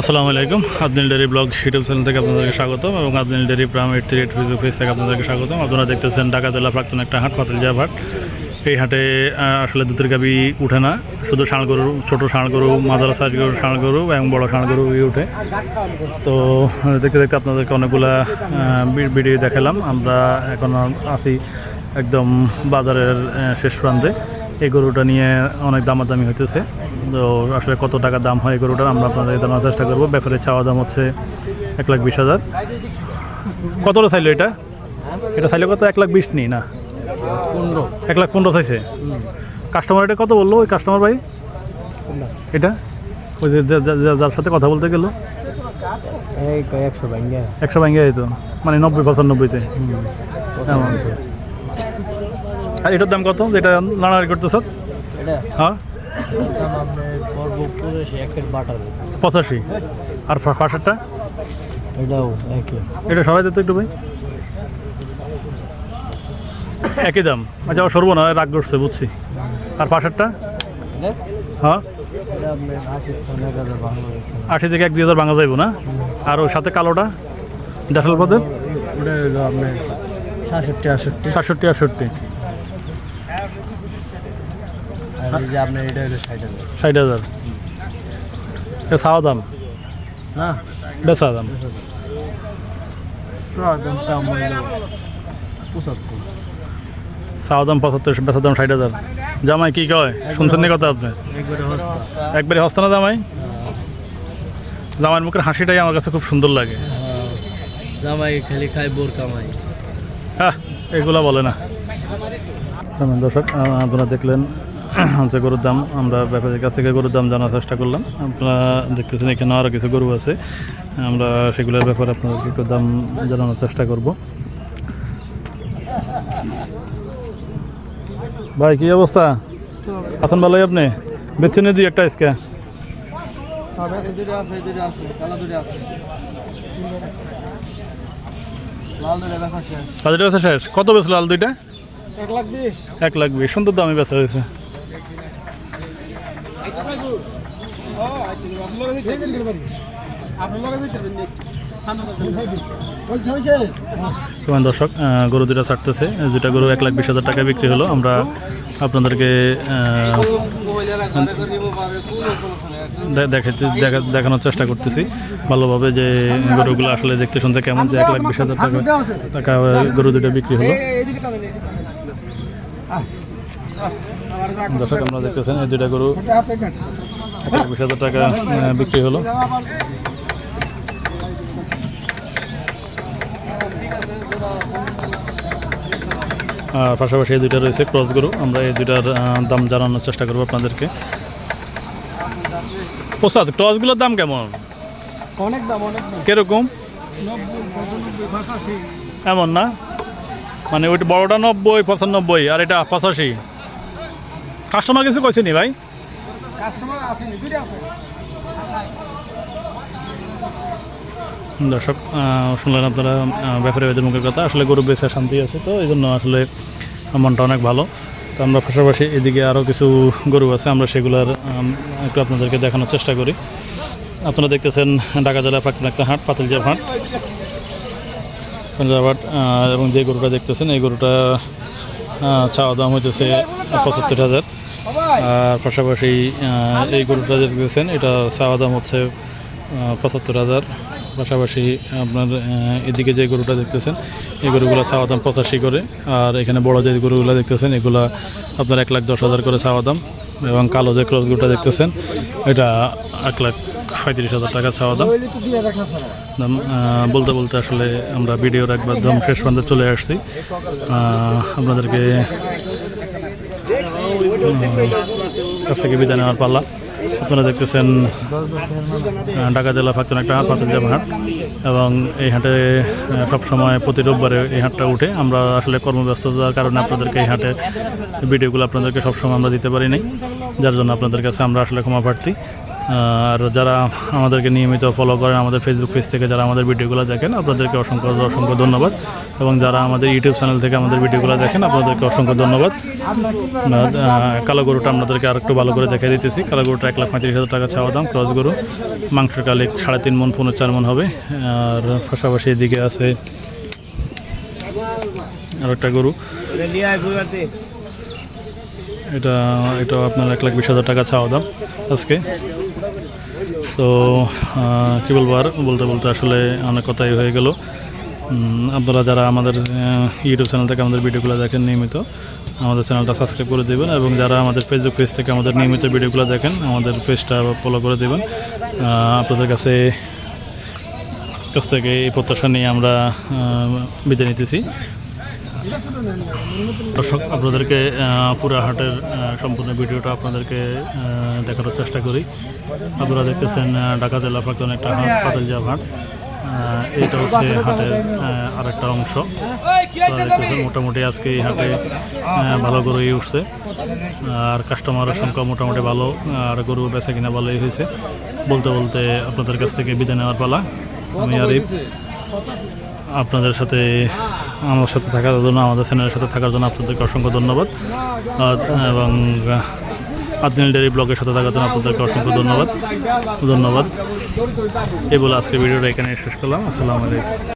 আসসালামু আলাইকুম। Adnil dairy blog YouTube channel থেকে আপনাদেরকে স্বাগতম এবং Adnil dairy farm eight three eight Facebook page থেকে আপনাদেরকে স্বাগতম। আপনারা দেখতেছেন ঢাকা জেলা প্রাক্তন একটা হাট পাতিলজা হাট এই হাটে আসলে দুধের গাবি উঠে না। শুধু ষাঁড় গরু, ছোটো ষাঁড় গরু, মাদারা সাইজ গরু ষাঁড় গরু এবং বড় ষাঁড় গরু উঠে। তো, দেখতে দেখতে আপনাদেরকে অনেকগুলা ভিডিও দেখালাম। আমরা এখন আছি একদম বাজারের শেষ প্রান্তে। এই গরুটা নিয়ে অনেক দামাদামি হইতেছে। তো আসলে কত টাকা দাম হয় গরুটার আমরা আপনাদের জানার চেষ্টা করব। ব্যাপারে চাওয়া দাম হচ্ছে এক লাখ বিশ হাজার। কতটা চাইলো এটা? এটা চাইলে কত? এক লাখ বিশ নেই না? পনেরো। এক লাখ পনেরো চাইছে? কাস্টমার এটা কত বলল ওই কাস্টমার ভাই? এটা? ওই যে যার সাথে কথা বলতে গেলো। একশো ভাঙ্গা। একশো ভাঙ্গে যেত মানে নব্বই পঁচানব্বইতে। আর এটার দাম কত? যেটা নাড়াড়ি করতেছ? এটা? হ্যাঁ? পঁচাশি। আর পাশেরটা? এটাও একই এটা সবাই দিত একটু ভাই? একই দাম। আচ্ছা সরবো না রাগ করছে বুঝছি। আর পাশেরটা? হ্যাঁ? আশি থেকে এক দুই হাজার ভাঙা যাইব না? আর ওর সাথে কালোটা? পদের? হলো আপনার সাতষট্টি আটষট্টি। সাতষট্টি আটষট্টি আর এই যে আপনার এটা হলো ষাট হাজার। ষাট হাজার। এটা চাওয়া দাম? না। বেচা দাম? একদম চাম পঁচাত্তর। চাওয়া দাম পঁচাত্তর বেচা দাম ষাট হাজার। জামাই কি কয়? শুনছেন নি কথা আপনি? একবারে হস্তা। না জামাই? জামাইয়ের মুখের হাসিটাই আমার কাছে খুব সুন্দর লাগে। হ্যাঁ। জামাই খালি বোর কামাই। হ্যাঁ এগুলা বলে না। দর্শক আপনারা দেখলেন যে গরুর দাম আমরা ব্যাপারীর কাছ থেকে গরুর দাম জানার চেষ্টা করলাম। আপনারা দেখতেছেন এখানে আরও কিছু গরু আছে। আমরা সেগুলোর ব্যাপারে আপনাদেরকে একটু দাম জানানোর চেষ্টা করব। ভাই কি অবস্থা? আছেন ভালোই আপনি? বেছে নিয়ে দিই একটা আজকে? শেষ। কত বেচলো আল দুইটা? এক লাখ বিশ। এক লাখ বিশ সুন্দর দামে বেচা হয়েছে। তোমার দর্শক গরু দুটা ছাড়তেছে দুটা গরু এক লাখ বিশ হাজার টাকা বিক্রি হলো, আমরা আপনাদেরকে দেখানোর চেষ্টা করতেছি। ভালোভাবে যে গরুগুলো আসলে দেখতে শুনতে কেমন, যে এক লাখ বিশ হাজার টাকা টাকা গরু দুটো বিক্রি হলো। দর্শক আমরা দেখতেছেন এই দুইটা গরু বিশ হাজার টাকা বিক্রি হলো। আর পাশাপাশি এই দুইটা রয়েছে ক্রস গরু। আমরা এই দুইটার দাম জানানোর চেষ্টা করব আপনাদেরকে। প্রসাদ ক্রসগুলোর দাম কেমন? অনেক দাম অনেক কীরকম? এমন না? মানে ওইটা বড়টা নব্বই পঁচানব্বই আর এটা পঁচাশি? কাস্টমার কিছু কইছে নি ভাই? কাস্টমার আসেনি দুইটা আছে। দর্শক শুনলেন আপনারা আহ, ব্যাপারে ওদের মুখের কথা। আসলে গরু বেচা শান্তি আছে তো এই জন্য আসলে মনটা অনেক ভালো। তো আমরা পাশাপাশি এদিকে আরও কিছু গরু আছে আমরা সেগুলোর একটু আপনাদেরকে দেখানোর চেষ্টা করি। আপনারা দেখতেছেন ঢাকা জেলা প্রাক্তন একটা হাট। পাতিলজাব হাট আহ, এবং যে গরুটা দেখতেছেন এই গরুটা চাওয়া দাম হইতেছে পঁচাত্তর হাজার। আর পাশাপাশি এই গরুটা যে দেখতেছেন এটা চাওয়া দাম হচ্ছে পঁচাত্তর হাজার। পাশাপাশি আপনার এদিকে যে গরুটা দেখতেছেন এই গরুগুলো চাওয়া দাম পঁচাশি করে। আর এখানে বড় যে গরুগুলো দেখতেছেন এগুলা আপনার এক লাখ দশ হাজার করে চাওয়া দাম। এবং কালো যে ক্রস গরুটা দেখতেছেন এটা এক লাখ পঁয়ত্রিশ হাজার টাকা চাওয়া দাম। দাম বলতে বলতে আসলে আমরা ভিডিওর একবার দাম শেষ পর্যন্ত চলে আসছি। আপনাদেরকে কাছ থেকে বিদায় নেওয়ার পাল্লা। আপনারা দেখতেছেন ঢাকা জেলা প্রাক্তন একটা হাট পাতিল হাট। এবং এই হাটে সবসময় প্রতি রোববারে এই হাটটা উঠে। আমরা আসলে কর্মব্যস্ততার কারণে আপনাদেরকে এই হাটে ভিডিওগুলো আপনাদেরকে সবসময় আমরা দিতে পারি নাই। যার জন্য আপনাদের কাছে আমরা আসলে ক্ষমা প্রার্থী। আর যারা আমাদেরকে নিয়মিত ফলো করেন, আমাদের ফেসবুক পেজ থেকে যারা আমাদের ভিডিওগুলো দেখেন, আপনাদেরকে অসংখ্য অসংখ্য ধন্যবাদ। এবং যারা আমাদের ইউটিউব চ্যানেল থেকে আমাদের ভিডিওগুলো দেখেন, আপনাদেরকে অসংখ্য ধন্যবাদ। কালো গরুটা আপনাদেরকে আর একটু ভালো করে দেখে দিতেছি। কালো গরুটা এক লাখ পঁয়ত্রিশ হাজার টাকা চাওয়া দাম ক্রস গরু। মাংসের কালিক সাড়ে তিন মন পনেরো চার মন হবে। আর পাশাপাশি এদিকে আছে আর একটা গরু। এটা এটা আপনার এক লাখ বিশ হাজার টাকা চাওয়া দাম আজকে। তো কী বলব আর? বলতে বলতে আসলে অনেক কথাই হয়ে গেল। আপনারা যারা আমাদের ইউটিউব চ্যানেল থেকে আমাদের ভিডিওগুলো দেখেন নিয়মিত, আমাদের চ্যানেলটা সাবস্ক্রাইব করে দেবেন এবং যারা আমাদের ফেসবুক পেজ থেকে আমাদের নিয়মিত ভিডিওগুলো দেখেন, আমাদের পেজটা ফলো করে দেবেন। আপনাদের কাছে, কাছ থেকে এই প্রত্যাশা নিয়ে আমরা বিদায় নিতেছি। দর্শক, আপনাদেরকে পুরা হাটের সম্পূর্ণ ভিডিওটা আপনাদেরকে দেখানোর চেষ্টা করি। আপনারা দেখতেছেন ঢাকা জেলা প্রাক্তন একটা হাট পাতালজা হাট। এটা হচ্ছে হাটের আরেকটা অংশ। মোটামুটি আজকে এই হাটে ভালো গরুই উঠছে। আর কাস্টমারের সংখ্যা মোটামুটি ভালো, আর গরু বেচা কিনা ভালোই হয়েছে। বলতে বলতে আপনাদের কাছ থেকে বিদায় নেওয়ার পালা। আমি আরিফ। আপনাদের সাথে, আমার সাথে থাকার জন্য, আমাদের চ্যানেলের সাথে থাকার জন্য আপনাদেরকে অসংখ্য ধন্যবাদ। এবং আদিনাল ডেয়ারি ব্লগের সাথে থাকার জন্য আপনাদেরকে অসংখ্য ধন্যবাদ। ধন্যবাদ। এই বলে আজকে ভিডিওটা এখানে শেষ করলাম। আসসালামু আলাইকুম।